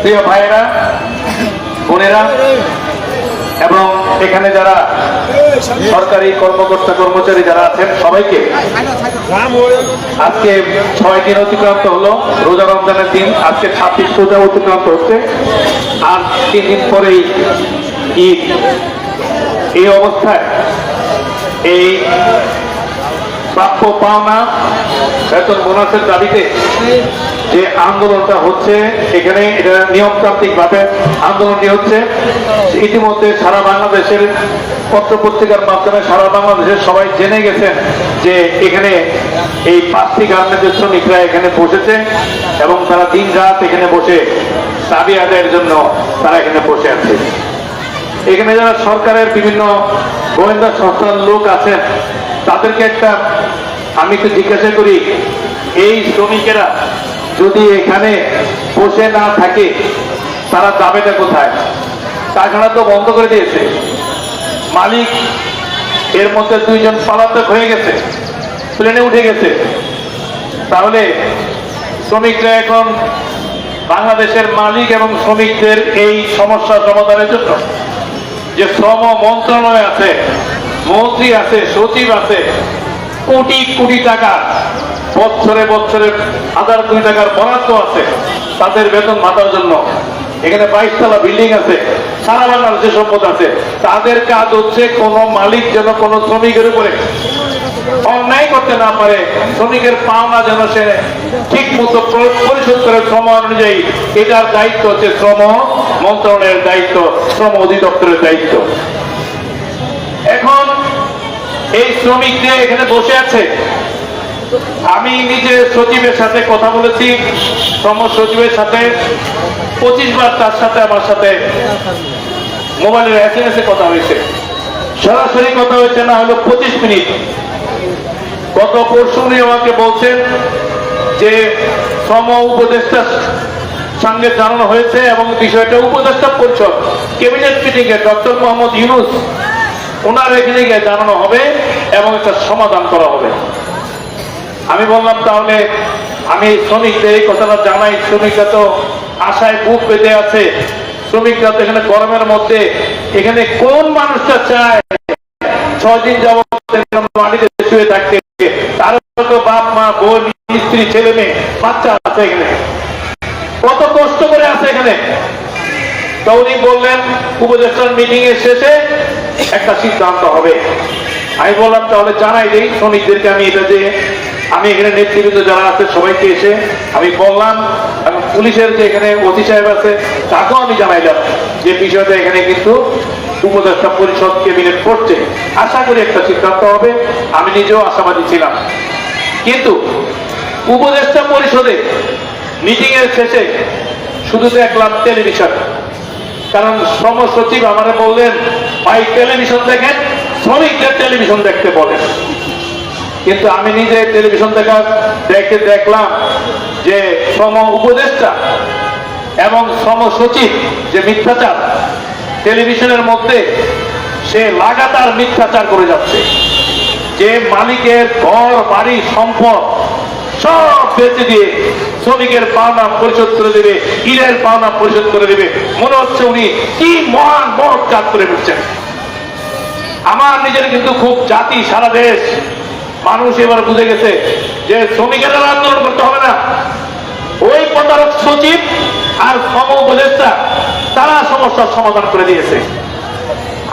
প্রিয় ভাইয়েরা, বোনেরা, এবং এখানে যারা সরকারি কর্মকর্তা, কর্মচারী যারা আছেন, সবাইকে আজকে ছয় দিন অতিক্রান্ত হলো, রোজা রমজানের দিন, আজকে ছাব্বিশ রোজা অতিক্রান্ত হচ্ছে। আর তিন দিন পরেই ঈদ। এই অবস্থায় এই প্রাপ্য পাওনা বেতন বোনাসের দাবিতে যে আন্দোলনটা হচ্ছে, এখানে এটা নিয়মতান্ত্রিক ভাবে আন্দোলনটি হচ্ছে। ইতিমধ্যে সারা বাংলাদেশের পত্র পত্রিকার মাধ্যমে সারা বাংলাদেশের সবাই জেনে গেছেন যে এখানে এই পাঁচটি গার্মেন্টের শ্রমিকরা এখানে বসেছে এবং তারা দিন রাত এখানে বসে দাবি আদায়ের জন্য তারা এখানে বসে আছে। এখানে যারা সরকারের বিভিন্ন গোয়েন্দা সংস্থার লোক আছেন, তাদেরকে একটা আমি একটু জিজ্ঞাসা করি, এই শ্রমিকেরা যদি এখানে বসে না থাকে, তারা যাবেটা কোথায়? কারখানা তো বন্ধ করে দিয়েছে। মালিক এর মধ্যে দুইজন পলাতক হয়ে গেছে, প্লেনে উঠে গেছে। তাহলে শ্রমিকরা এখন বাংলাদেশের মালিক এবং শ্রমিকদের এই সমস্যা সমাধানের জন্য যে শ্রম মন্ত্রণালয় আছে, মন্ত্রী আছে, সচিব আছে কোটি কোটি টাকা, বছরে বছরে হাজার কোটি টাকার বরাদ্দ আছে তাদের বেতন ভাতার জন্য। এখানে বাইশ তলা বিল্ডিং আছে, সারা বাংলাদেশে সম্পদ আছে। তাদের কাজ হচ্ছে কোন মালিক যেন কোন শ্রমিকের উপরে অন্যায় করতে না পারে। শ্রমিকের পাওনা যেন সে ঠিক মতো পরিশোধ করে শ্রম অনুযায়ী। এটার দায়িত্ব হচ্ছে শ্রম মন্ত্রণালয়ের দায়িত্ব, শ্রম অধিদপ্তরের দায়িত্ব। এই শ্রমিকদের এখানে বসে আছে। আমি নিজে সচিবের সাথে কথা বলেছি শ্রম সচিবের সাথে। পঁচিশ বার তার সাথে, আমার সাথে মোবাইলের এস এম এস এ কথা হয়েছে। সরাসরি কথা হয়েছে, না হলো পঁচিশ মিনিট। গত পরশু উনি আমাকে বলছেন যে শ্রম উপদেষ্টার সঙ্গে জানানো হয়েছে এবং বিষয়টা উপদেষ্টা পরিষদ, ক্যাবিনেট মিটিং এ ডক্টর মোহাম্মদ ইউনুস ওনার এখানে গিয়ে জানানো হবে এবং একটা সমাধান করা হবে। আমি বললাম তাহলে আমি শ্রমিকদের এই কথাটা জানাই। শ্রমিকরা তো আশায় বুক পেতে আছে। শ্রমিকরা তো এখানে গরমের মধ্যে এখানে কোন মানুষটা চায় ছয় দিন যাবত মাটিতে শুয়ে থাকতে? তার তো বাপ, মা বোন স্ত্রী, ছেলে, মেয়ে, বাচ্চা আছে এখানে। কত কষ্ট করে আছে এখানে। তো উনি বললেন, উপদেষ্টার মিটিং এর শেষে একটা সিদ্ধান্ত হবে। আমি বললাম, তাহলে জানাই দিই শ্রমিকদেরকে আমি এটা যে আমি এখানে নেতৃবৃন্দ যারা আছে, সবাইকে এসে আমি বললাম এবং পুলিশের যে এখানে অতি সাহেব আছে, তাকেও আমি জানাইলাম যে বিষয়টা এখানে কিন্তু উপদেষ্টা পরিষদ ক্যাবিনেট করছে। আশা করি একটা সিদ্ধান্ত হবে। আমি নিজেও আশাবাদী ছিলাম। কিন্তু উপদেষ্টা পরিষদে মিটিংয়ের শেষে শুধু তো এক দেখলাম টেলিভিশন কারণ শ্রম সচিব আমারে বললেন, ভাই টেলিভিশন দেখেন, শ্রমিকদের টেলিভিশন দেখতে বলেন। কিন্তু আমি নিজে টেলিভিশন দেখা দেখে দেখলাম যে শ্রম উপদেষ্টা এবং শ্রম সচিব যে মিথ্যাচার টেলিভিশনের মধ্যে সে লাগাতার মিথ্যাচার করে যাচ্ছে। যে মালিকের ঘর, বাড়ি, সম্পদ সব বেঁচে দিয়ে শ্রমিকের পাওনা পরিশোধ করে দেবে ইরের পাওনা পরিশোধ করে দেবে। মনে হচ্ছে উনি কি মহান মহৎ কাজ করে ফেলছেন। আমার নিজের কিন্তু খুব জাতি, সারা দেশ, মানুষ এবার বুঝে গেছে যে শ্রমিকেরা আন্দোলন করতে হবে না। ওই প্রতারক সচিব আর শ্রম উপদেষ্টা, তারা সমস্যার সমাধান করে দিয়েছে।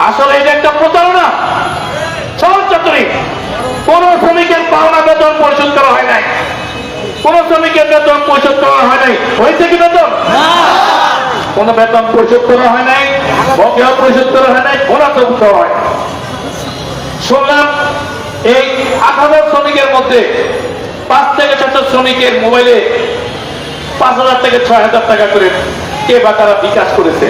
আসলে এটা একটা প্রতারণা। সহচাতরিক কোন শ্রমিকের পাওনা বেতন পরিশোধ করা হয় নাই কোন শ্রমিকের বেতন পরিশোধ করা হয় নাই। হয়েছে কি বেতন? কোন বেতন পরিশোধ করা হয় নাই বকেয়া পরিশোধ করা হয় নাই বোনাস দেওয়া হয় শুনলাম এই আট হাজার শ্রমিকের মধ্যে পাঁচ থেকে ছশো শ্রমিকের মোবাইলে পাঁচ হাজার থেকে ছয় হাজার টাকা করে কে বা তারা বিকাশ করেছে।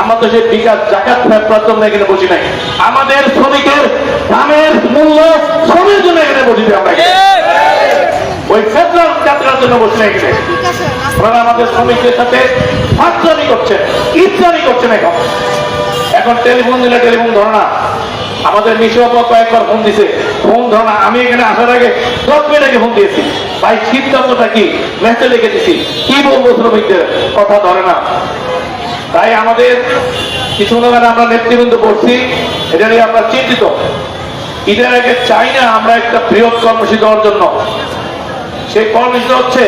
আমরা তো সেই বিকাশ জাকাত ফেরার জন্য এখানে বসি নাই। আমাদের শ্রমিকের দামের মূল্য শ্রমের জন্য এখানে বসি আমরা। ওই ফেডারেল যাত্রার জন্য বসে নাই এখানে ওনারা আমাদের শ্রমিকদের সাথে ফাঁকজানি করছেন ইচ্ছানি করছেন এখন। এখন টেলিফোন দিলে টেলিফোন ধরে না। আমাদের নিশোপ কয়েকবার ফোন দিছে। ফোন ধর আমি এখানে আসার আগে দশ মিনিট আগে ফোন দিয়েছি। ভাই সিদ্ধান্তটা কি? মেসে লিখে দিছি। কি বলব শ্রমিকদের? কথা ধরে না। তাই আমাদের কিছু লোকের আমরা নেতৃবৃন্দ করছি এটা নিয়ে আমরা চিন্তিত। ঈদের আগে চাই না আমরা একটা বৃহৎ কর্মসূচি দেওয়ার জন্য। সেই কর্মসূচি হচ্ছে?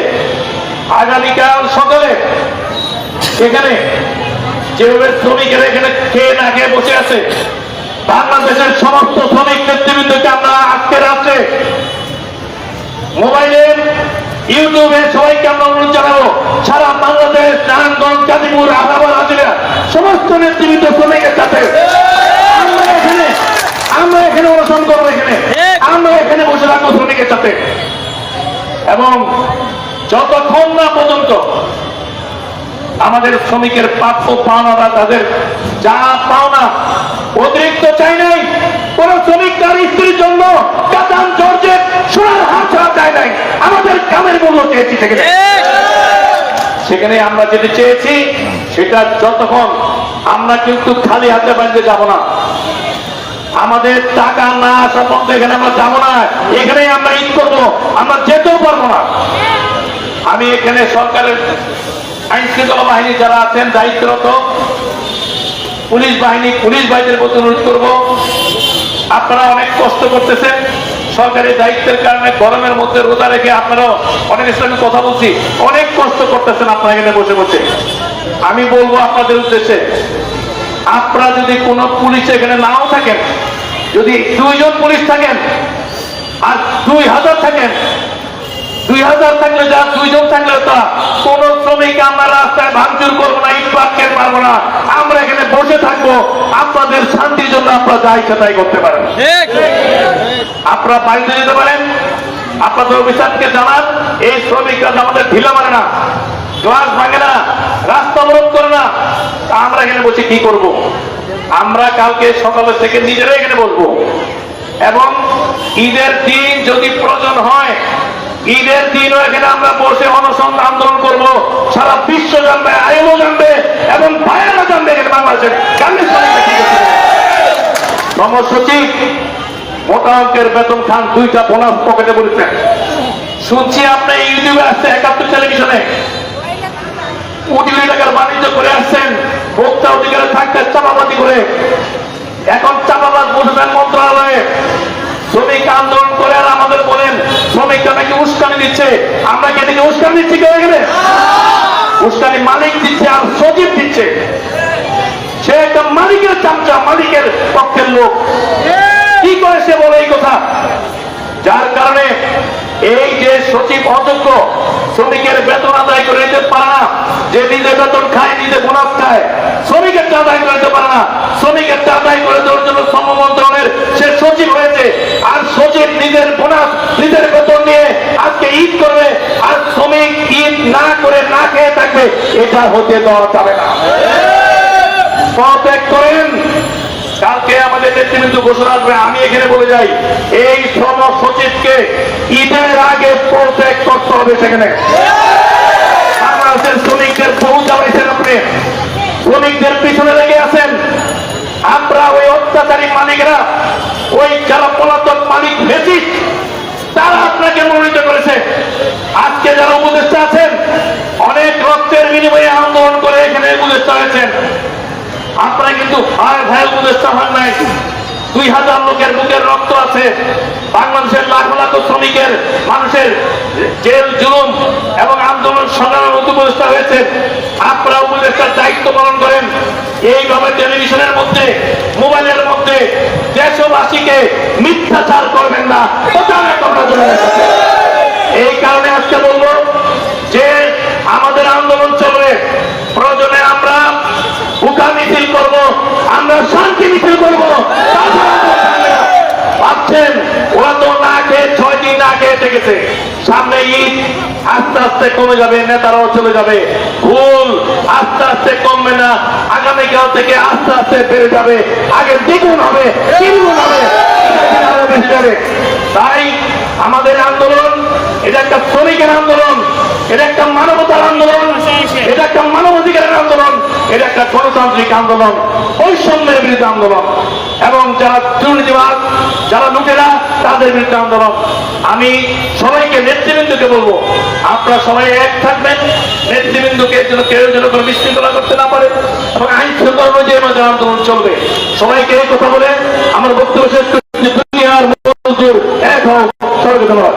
আগামীকাল সকালে এখানে যেভাবে শ্রমিকেরা এখানে খেয়ে না খেয়ে বসে আছে বাংলাদেশের সমস্ত শ্রমিক নেতৃবৃন্দকে আমরা আজকে রাত্রে মোবাইলে ইউটিউবে সবাইকে আমরা অনুরোধ জানাব সারা বাংলাদেশ নারায়ণগঞ্জ গাজীপুর আদাবাদ আজিরা সমস্ত নেতৃবৃন্দ শ্রমিকের সাথে আমরা এখানে আমরা এখানে অনুসরণ করব এখানে আমরা এখানে বসে রাখব শ্রমিকের সাথে। এবং যতক্ষণ না পর্যন্ত আমাদের শ্রমিকের প্রাপ্য পাওনাটা তাদের যা পাওনা অতিরিক্ত চাই নাই, কোন শ্রমিক তার স্ত্রীর জন্য কাতান জর্জের সোনার হাত ছাড়া চাই নাই, আমাদের কামের মূল্য চেয়েছি সেখানে। সেখানে আমরা যেটা চেয়েছি, সেটা যতক্ষণ আমরা কিন্তু খালি হাতে বাড়িতে যাব না আমাদের টাকা না আসা পর্যন্ত এখানে আমরা যাব না। এখানেই আমরা ঈদ করব। আমরা যেতেও পারব না। আমি এখানে সরকারের আইন শৃঙ্খলা বাহিনী যারা আছেন, দায়িত্বরত, পুলিশ বাহিনী, পুলিশ বাহিনীর প্রতি অনুরোধ করব। আপনারা অনেক কষ্ট করতেছেন। সরকারি দায়িত্বের কারণে গরমের মধ্যে রোজা রেখে আপনারা অনেক ইসলামী কথা বলছি। অনেক কষ্ট করতেছেন আপনারা এখানে বসে বসে। আমি বলব আপনাদের উদ্দেশ্যে আপনারা যদি কোনো পুলিশ এখানে নাও থাকেন যদি দুইজন পুলিশ থাকেন আর দুই হাজার থাকেন দুই হাজার থাকলে যা দুইজন থাকলে তা কোন শ্রমিক আমরা রাস্তায় ভাঙচুর করব না ইট পাটকেল মারবো না। আমরা এখানে বসে থাকব আপনাদের শান্তির জন্য আপনারা যা ইচ্ছা তাই করতে পারেন। আপনারা বাড়িতে যেতে পারেন আপনাদের অফিসারকে জানান এই শ্রমিকরা আমাদের ঢিলা মারে না গ্লাস ভাঙে না। রাস্তা অবরোধ করে না। আমরা এখানে বসে কি করব। আমরা কালকে সকালে থেকে নিজেরাই এখানে বসবো। এবং ঈদের দিন যদি প্রয়োজন হয়, ঈদের দিনও এখানে আমরা বসে অনশন আন্দোলন করব। সারা বিশ্ব জানবে আইএলও জানবে, এবং ভাইয়েরা জানবে এখানে বাংলাদেশের কর্মসচিব মোটা অঙ্কের বেতন খান দুইটা বোনাস পকেটে বলেছেন। শুনছি আপনি ইউটিউবে আসছে একাত্তর টেলিভিশনে। কোটি টাকার বাণিজ্য করে আসছেন, ভোক্তা অধিকারে থাকতে চাপাবাদি করে। এখন চাপাবাদ বসেছেন মন্ত্রণালয়ে, শ্রমিক আন্দোলন করে আর আমাদের বলেন, শ্রমিকরা নাকি উস্কানি দিচ্ছে। আমরা কি উস্কানি দিচ্ছি কেউ এখানে? উস্কানি মালিক দিচ্ছে আর সচিব দিচ্ছে। সে একটা মালিকের চামচা, মালিকের পক্ষের লোক। কি করে সে বলে এই কথা? যার কারণে এই যে সচিব অযোগ্য শ্রমিকের বেতন আদায় করে নিতে পারে না। যে নিজে বেতন খায়, নিজে বোনাস খায় শ্রমিকের আদায় করে দিতে পারে না। শ্রমিকের আদায় করে দেওয়ার জন্য শ্রম মন্ত্রণালয়ের সে সচিব হয়েছে আর সচিব নিজের বোনাস, নিজের বেতন নিয়ে আজকে ঈদ করবে। আর শ্রমিক ঈদ না করে না খেয়ে থাকবে, এটা হতে দেওয়া যাবে না। পদত্যাগ করেন। কালকে নেতৃবৃন্দ ঘোষণা আসবে। আমি এখানে বলে যাই, এই শ্রম সচিবকে ঈদের আগে পদত্যাগ করতে হবে সেখানে। শ্রমিকদের বহু আপনি। শ্রমিকদের পিছনে লেগে আছেন। আমরা ওই অত্যাচারী মালিকরা, ওই যারা পলাতক মালিক মেসিস তারা আপনাকে মনোনীত করেছে। আজকে যারা উপদেষ্টা আছেন, অনেক রক্তের বিনিময়ে আন্দোলন করে এখানে উপদেষ্টা হয়েছেন। আপনারা কিন্তু ভাই ভাই উপদেষ্টা হন নাই। দুই হাজার লোকের বুকের রক্ত আছে। বাংলাদেশের লাখ লাখ শ্রমিকের, মানুষের জেল, জুলুম এবং আন্দোলন সংগ্রামের উপদেষ্টা হয়েছে। আপনারা উপদেষ্টার দায়িত্ব পালন করেন। এইভাবে টেলিভিশনের মধ্যে, মোবাইলের মধ্যে দেশবাসীকে মিথ্যাচার করবেন না। এই কারণে আজকে বলব যে আমাদের আন্দোলন চলবে প্রয়োজনে আমরা উঠা মিছিল করব আমরা শান্তি মিছিল করব। ভাবছেন ওরা তো না খেয়ে ছয় দিন না খেয়ে থেকেছে সামনে ঈদ আস্তে আস্তে কমে যাবে নেতারাও চলে যাবে। ভুল আস্তে আস্তে কমবে না। আগামীকাল থেকে আস্তে আস্তে বেড়ে যাবে। আগে দ্বিগুণ হবে তিনগুণ হবে। বেশি যাবে তাই আমাদের আন্দোলন এটা একটা শ্রমিকের আন্দোলন এটা একটা মানবতার আন্দোলন এটা একটা মানবাধিকারের আন্দোলন। এটা একটা গণতান্ত্রিক আন্দোলন, বৈষম্যের বিরুদ্ধে আন্দোলন। এবং যারা দুর্নীতিবাদ যারা লুটেরা, তাদের বিরুদ্ধে আন্দোলন। আমি সবাইকে নেতৃবৃন্দকে বলব, আপনারা সবাই এক থাকবেন। নেতৃবৃন্দকে যেন কেউ যেন কোনো বিশৃঙ্খলা করতে না পারে এবং আইন শৃঙ্খলা অনুযায়ী আমাদের আন্দোলন চলবে। সবাইকে এই কথা বলে আমার বক্তব্য শেষ করছি। দুনিয়ার মজদুর এক হোক সবাইকে ধন্যবাদ।